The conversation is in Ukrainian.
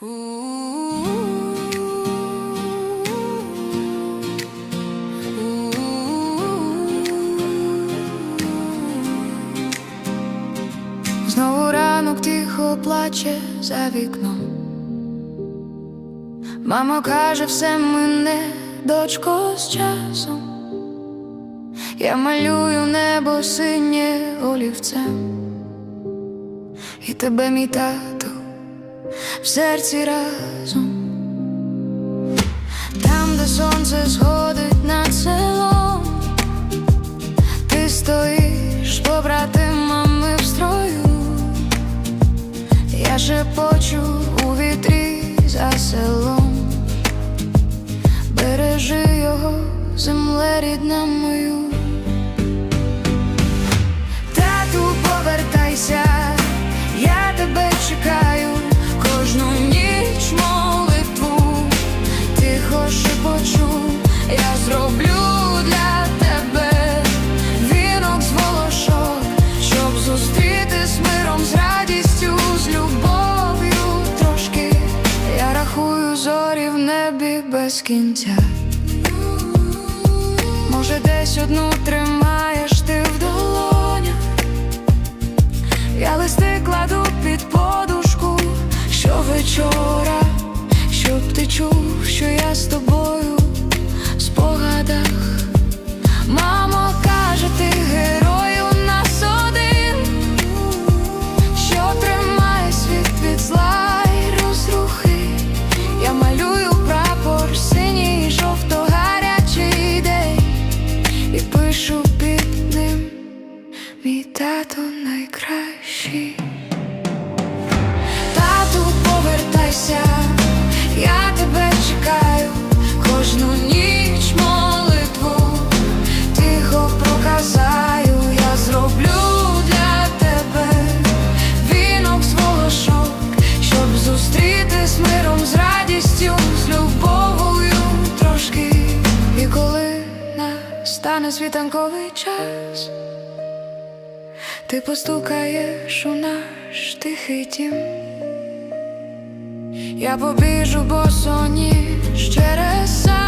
Знову ранок тихо плаче за вікном. Мама каже, все мине, дочко, з часом. Я малюю небо синє олівцем. І тебе, мій тато, в серці разом. Там, де сонце сходить над селом, ти стоїш побратимами в строю. Я шепочу у вітрі за селом, бережи його, земле рідна мою. З з радістю, з любов'ю трошки. Я рахую зорі в небі без кінця. Може, десь одну тримаєш ти найкращий. Тату, повертайся, я тебе чекаю, кожну ніч молитву тихо проказаю, я зроблю для тебе вінок з волошок, щоб зустріти миром, з радістю, з любов'ю трошки. І коли настане світанковий час, ти постукаєш у наш тихий дім. Я побіжу босоніж через сад